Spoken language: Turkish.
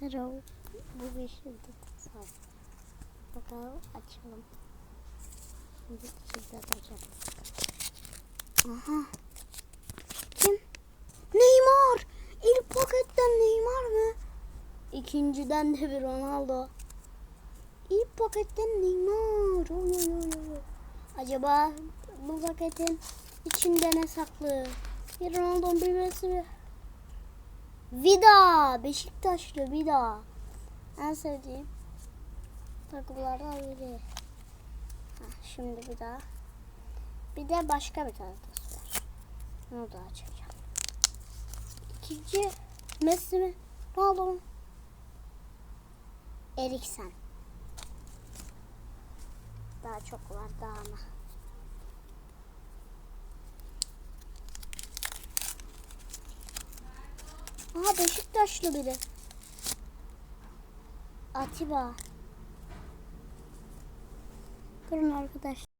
Merhaba. Bu bir şiddet sağ. Bakalım açalım. Şimdi şiddet açalım. Aha. Kim? Neymar. İlk paketten Neymar mı? İkinciden de bir Ronaldo. İlk paketten Neymar. Oy oy oy oy. Acaba bu paketin içinde ne saklı? Bir Ronaldo'nun bir birisi Vida. Beşiktaşlı Vida. En sevdiğim takımlardan biri. Heh, şimdi bir daha. Bir de başka bir tane tas var. Onu da açacağım. İkinci Messi mi? Ronaldo? Eriksen. Daha çok var daha ama. Aha Beşiktaşlı biri. Atiba. Durun arkadaşlar.